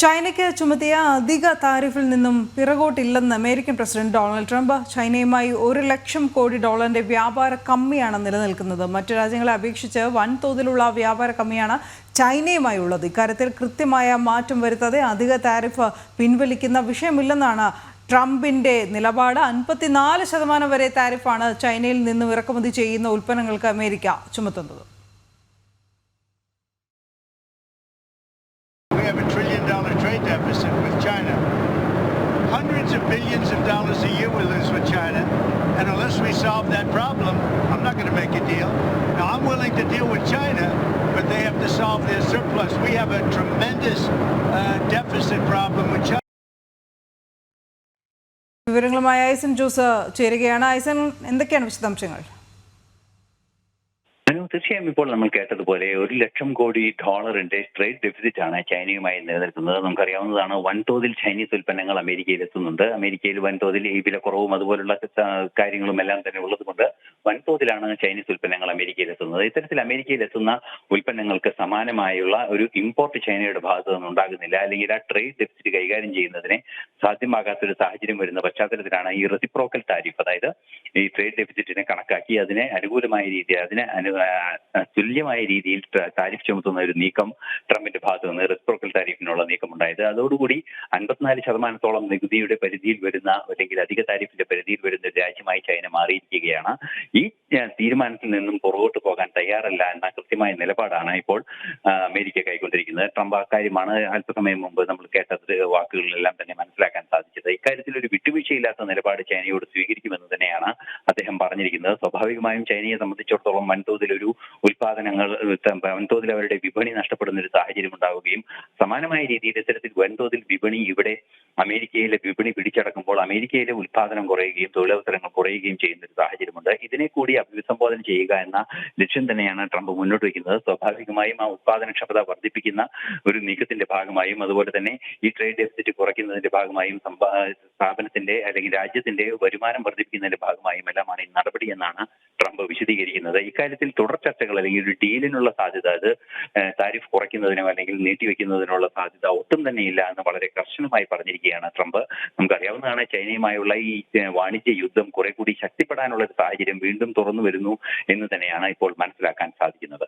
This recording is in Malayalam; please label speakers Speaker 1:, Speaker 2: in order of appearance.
Speaker 1: ചൈനയ്ക്ക് ചുമത്തിയ അധിക താരിഫിൽ നിന്നും പിറകോട്ടില്ലെന്ന് അമേരിക്കൻ പ്രസിഡന്റ് ഡൊണാൾഡ് ട്രംപ് ചൈനയുമായി ഒരു ലക്ഷം കോടി ഡോളറിന്റെ വ്യാപാര കമ്മിയാണ് നിലനിൽക്കുന്നത്. മറ്റു രാജ്യങ്ങളെ അപേക്ഷിച്ച് വൻതോതിലുള്ള വ്യാപാര കമ്മിയാണ് ചൈനയുമായി ഉള്ളത് ഇക്കാര്യത്തിൽ കൃത്യമായ മാറ്റം വരുത്താതെ അധിക താരിഫ് പിൻവലിക്കുന്ന വിഷയമില്ലെന്നാണ് ട്രംപിന്റെ നിലപാട്. അൻപത്തിനാല് ശതമാനം വരെ താരിഫാണ് ചൈനയിൽ നിന്നും ഇറക്കുമതി ചെയ്യുന്ന ഉൽപ്പന്നങ്ങൾക്ക് അമേരിക്ക ചുമത്തുന്നത്.
Speaker 2: billions of dollars a year we lose with China. And unless we solve that problem, I'm not going to make a deal. Now, I'm willing to deal with China, but they have to solve their surplus. We have a tremendous uh, deficit problem with China.
Speaker 1: വിവരങ്ങളുമായി ഐസൻ ജോസ് ചേരുകയാണ് ഐസൻ എന്തൊക്കെയാണ് വിശദാംശങ്ങൾ
Speaker 3: അനു തീർച്ചയായും ഇപ്പോൾ നമ്മൾ കേട്ടതുപോലെ ഒരു ലക്ഷം കോടി ഡോളറിന്റെ ട്രേഡ് ഡെഫിസിറ്റ് ആണ് ചൈനയുമായി നിലനിൽക്കുന്നത്. നമുക്കറിയാവുന്നതാണ് വൻതോതിൽ ചൈനീസ് ഉൽപ്പന്നങ്ങൾ അമേരിക്കയിൽ എത്തുന്നുണ്ട്. അമേരിക്കയിൽ വൻതോതിൽ ഈ വിലക്കുറവും അതുപോലുള്ള കാര്യങ്ങളും എല്ലാം തന്നെ ഉള്ളതുകൊണ്ട് വൻതോതിലാണ് ചൈനീസ് ഉൽപ്പന്നങ്ങൾ അമേരിക്കയിൽ എത്തുന്നത് ഇത്തരത്തിൽ അമേരിക്കയിൽ എത്തുന്ന ഉൽപ്പന്നങ്ങൾക്ക് സമാനമായുള്ള ഒരു ഇമ്പോർട്ട് ചൈനയുടെ ഭാഗത്ത് നിന്ന് ഉണ്ടാകുന്നില്ല. അല്ലെങ്കിൽ ആ ട്രേഡ് ഡെഫിസിറ്റ് കൈകാര്യം ചെയ്യുന്നതിനെ സാധ്യമാകാത്ത ഒരു സാഹചര്യം വരുന്ന പശ്ചാത്തലത്തിലാണ് ഈ റെസിപ്രോക്കൽ താരിഫ് അതായത് ഈ ട്രേഡ് ഡെഫിസിറ്റിനെ കണക്കാക്കി അതിനെ അനുകൂലമായ രീതിയിൽ അതിനെ തുല്യമായ രീതിയിൽ താരിഫ് ചുമത്തുന്ന ഒരു നീക്കം ട്രംപിന്റെ ഭാഗത്ത് നിന്ന് റെസിപ്രോക്കൽ താരിഫിനുള്ള നീക്കം ഉണ്ടായത് അതോടുകൂടി അൻപത്തിനാല് ശതമാനത്തോളം നികുതിയുടെ പരിധിയിൽ വരുന്ന അല്ലെങ്കിൽ അധിക താരിഫിന്റെ പരിധിയിൽ വരുന്ന രാജ്യമായി ചൈന മാറിയിരിക്കുകയാണ്. ഈ തീരുമാനത്തിൽ നിന്നും പുറകോട്ട് പോകാൻ തയ്യാറല്ല എന്ന കൃത്യമായ നിലപാടാണ് ഇപ്പോൾ അമേരിക്ക കൈക്കൊണ്ടിരിക്കുന്നത്. ട്രംപ് അക്കാര്യമാണ് അല്പസമയം മുമ്പ് നമ്മൾ കേട്ടത് വാക്കുകളിലെല്ലാം തന്നെ മനസ്സിലാക്കാൻ സാധിച്ചത് ഇക്കാര്യത്തിൽ ഒരു വിട്ടുവീഴ്ചയില്ലാത്ത നിലപാട് ചൈനയോട് സ്വീകരിക്കുമെന്ന് തന്നെയാണ് അദ്ദേഹം പറഞ്ഞിരിക്കുന്നത്. സ്വാഭാവികമായും ചൈനയെ സംബന്ധിച്ചിടത്തോളം വൻതോതിൽ ഒരു ഉൽപാദനങ്ങൾ വൻതോതിൽ അവരുടെ വിപണി നഷ്ടപ്പെടുന്ന ഒരു സാഹചര്യം ഉണ്ടാവുകയും സമാനമായ രീതിയിൽ ഇത്തരത്തിൽ വൻതോതിൽ വിപണി ഇവിടെ അമേരിക്കയിലെ വിപണി പിടിച്ചടക്കുമ്പോൾ അമേരിക്കയിലെ ഉൽപാദനം കുറയുകയും തൊഴിലവസരങ്ങൾ കുറയുകയും ചെയ്യുന്ന ഒരു സാഹചര്യമുണ്ട്. ഇതിനെ കൂടി അഭിസംബോധന ചെയ്യുക എന്ന ലക്ഷ്യം തന്നെയാണ് ട്രംപ് മുന്നോട്ട് വയ്ക്കുന്നത്. സ്വാഭാവികമായും ആ ഉൽപാദനക്ഷമത വർദ്ധിപ്പിക്കുന്ന ഒരു നീക്കത്തിന്റെ ഭാഗമായും അതുപോലെ തന്നെ ഈ ട്രേഡ് ഡെഫിസിറ്റ് കുറയ്ക്കുന്നതിന്റെ ഭാഗമായും സ്ഥാപനത്തിന്റെ അല്ലെങ്കിൽ രാജ്യത്തിന്റെ വരുമാനം വർദ്ധിപ്പിക്കുന്നതിന്റെ ഭാഗമായും എല്ലാമാണ് ഈ നടപടി എന്നാണ് ട്രംപ് വിശദീകരിക്കുന്നത്. ഇക്കാര്യത്തിൽ തുടർ ചർച്ചകൾ അല്ലെങ്കിൽ ഒരു ഡീലിനുള്ള സാധ്യത അത് താരിഫ് കുറയ്ക്കുന്നതിനോ അല്ലെങ്കിൽ നീട്ടിവെക്കുന്നതിനുള്ള സാധ്യത ഒട്ടും തന്നെ ഇല്ല എന്ന് വളരെ കർശനമായി പറഞ്ഞിരിക്കുകയാണ് ട്രംപ്. നമുക്കറിയാവുന്നതാണ് ചൈനയുമായുള്ള ഈ വാണിജ്യ യുദ്ധം കുറെ കൂടി ശക്തിപ്പെടാനുള്ള ഒരു സാഹചര്യം വീണ്ടും തുറന്നു വരുന്നു എന്ന് തന്നെയാണ് ഇപ്പോൾ മനസ്സിലാക്കാൻ സാധിക്കുന്നത്.